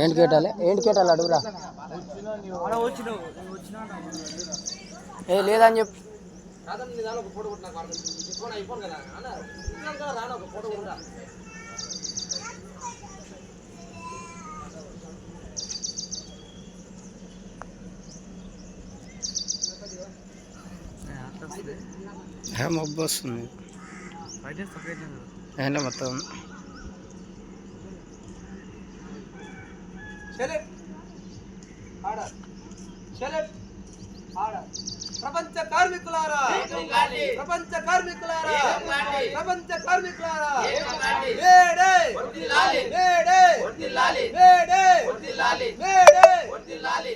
ఏంటి కేటాలి? ఏంటి కేటాలి? అడుగురా ఏ లేదని చెప్పు. మబ్బు వస్తుంది అయినా మొత్తం. ప్రపంచ కార్మికులారా. ప్రపంచ కార్మికులారా. ప్రపంచ కార్మికులారా.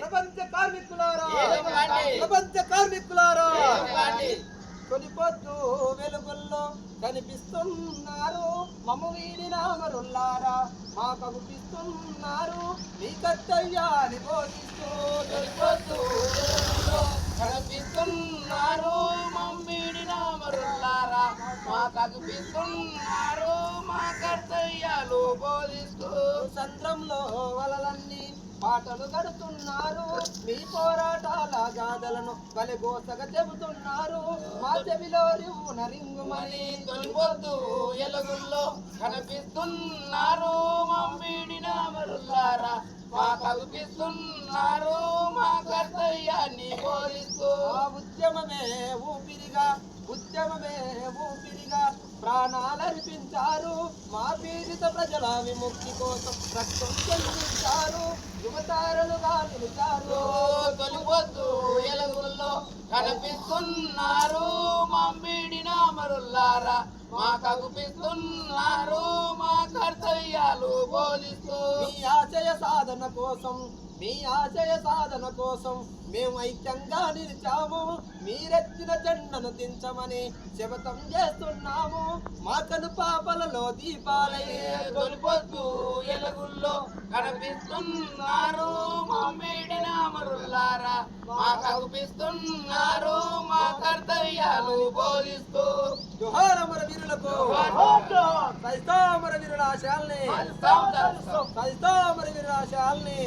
ప్రపంచ కార్మికులారా. ప్రపంచ కార్మికులారా. తొలి పొద్దు వెలుగుల్లో కనిపిస్తున్నారు మమ్మ వీడి నామరుల్లారా. మా కగుపిస్తున్నారు మీ కత్తయ్యాని బోధిస్తూ కనిపిస్తున్నారు మమ్మీడి నామరుల్లారా మా కనిపిస్తున్నారు మా కత్తయ్యాలు బోధిస్తూ సంద్రంలో వలలన్నీ పాటలు కడుతున్నారు. మీ పోరాట గాథలను బలిగోసగా చెబుతున్నారు. మా చెవిలో రివ్వున రింగుమని తొలిపొద్దు ఎలుగుల్లో కనిపిస్తున్నారు. మమ్మీడి మరులారా మా కల్పిస్తున్నారు. మా కర్తయ్యాన్ని పోలిస్తూ ఆ ఉద్యమమే ఊపిరిగా ఉద్యమమే ఊపిరిగా ప్రాణాలర్పించారు. మా పీడిత ప్రజల విముక్తి కోసం రక్తం చెల్లించారు. యువతారలుగా నిలిచారు తొలిపొద్దు ఎలుగుల్లో కనిపిస్తున్నారు. మమ్మీడి నామరుల్లారా మా కనిపిస్తున్నారు మా కర్తవ్యాలు బోధిస్తూ. మీ ఆశయ సాధన కోసం మీ ఆశయ సాధన కోసం మేము ఐక్యంగా నిలిచాము. మీరెత్తిన జెండను దించమని శపథం చేస్తున్నాము. మా కను పాపలలో దీపాలై తొలిపొద్దు ఎలుగుల్లో కనిపిస్తున్నారు. మమ్మీడి నామరులారా మా కనిపిస్తున్నారు. మా కర్తవ్యాలు బోధిస్తూ జోహారమర వీరులకు సైస్తామర వీరుల ఆశయాల్ని సైస్తామర వీరుల ఆశయాల్ని